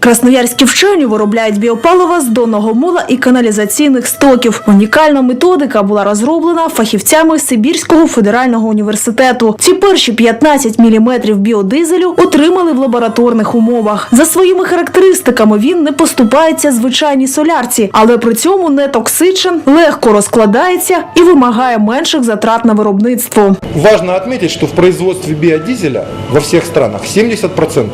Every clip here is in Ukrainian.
Красноярські вчені виробляють біопаливо з донного мула і каналізаційних стоків. Унікальна методика була розроблена фахівцями Сибірського федерального університету. Ці перші 15 міліметрів біодизелю отримали в лабораторних умовах. За своїми характеристиками він не поступається звичайній солярці, але при цьому не токсичен, легко розкладається і вимагає менших затрат на виробництво. Важно отметить, что в производстве биодизеля во всех странах 70%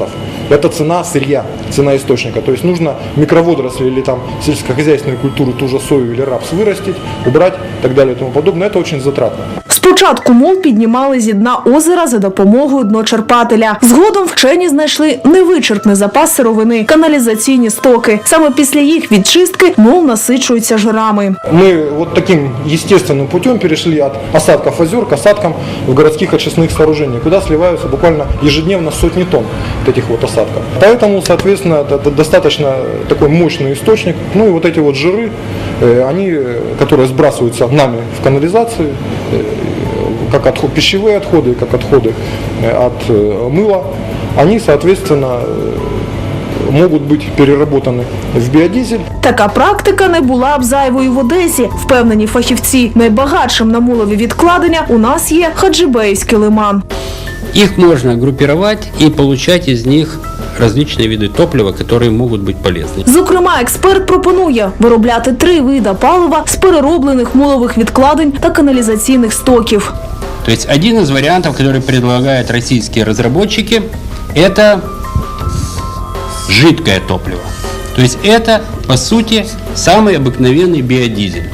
это цена сырья, цена источника. То есть нужно микроводоросли или там сельскохозяйственную культуру, ту же сою или рапс вырастить, убрать и так далее и тому подобное. Это очень затратно. Спочатку мул піднімали зі дна озера за допомогою дночерпателя. Згодом вчені знайшли невичерпний запас сировини каналізаційні стоки. Саме після їх відчистки мул насичується жирами. Мы вот таким естественным путем перешли от осадков озер к осадкам в городских очистных сооружениях, куда сливаются буквально ежедневно сотни тонн вот этих вот осадков. Поэтому, соответственно, это д- достаточно такой мощный источник. Ну и вот эти вот жиры, э, они, э, которые сбрасываются нами в канализацию, э, как отход, пищевые отходы, как отходы э, от э, мыла, они, соответственно, э, могут быть переработаны в биодизель. Така практика не була б зайвою в Одесі, впевнені фахівці. Найбагатшим на мулові відкладення у нас є Хаджибеївський лиман. Их можно группировать и получать из них различные виды топлива, которые могут быть полезны. Зокрема, експерт пропонує виробляти три вида палива з перероблених мулових відкладень та каналізаційних стоків. То есть один из вариантов, который предлагают российские разработчики, это жидкое топливо. То есть это, по сути, самый обыкновенный биодизель.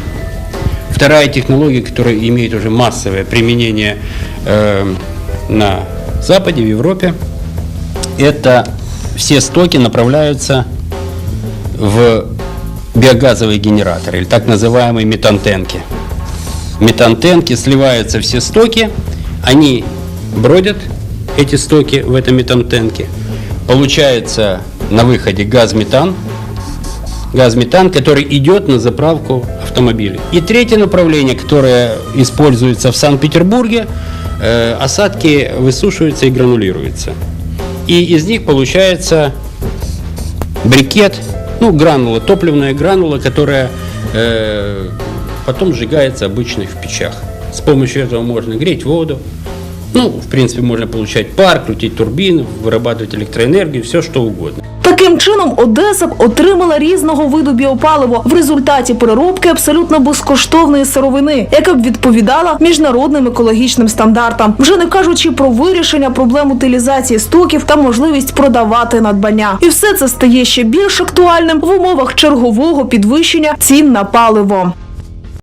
Вторая технология, которая имеет уже массовое применение э, на Западе, в Европе, это все стоки направляются в биогазовые генераторы, или так называемые метантенки. Метантенки сливаются все стоки, они бродят, эти стоки в этом метантенке. Получается на выходе газ-метан, газ-метан, который идет на заправку автомобилей. И третье направление, которое используется в Санкт-Петербурге, э, осадки высушиваются и гранулируются. И из них получается брикет, ну, гранула, топливная гранула, которая э, потом сжигается обычно в печах. С помощью этого можно греть воду. Ну, в принципе, можно получать пар, крутить турбину, вырабатывать электроэнергию, все что угодно. Таким чином, Одеса б отримала різного виду біопаливо в результаті переробки абсолютно безкоштовної сировини, яка б відповідала міжнародним екологічним стандартам, вже не кажучи про вирішення проблем утилізації стоків та можливість продавати надбання. І все це стає ще більш актуальним в умовах чергового підвищення цін на паливо.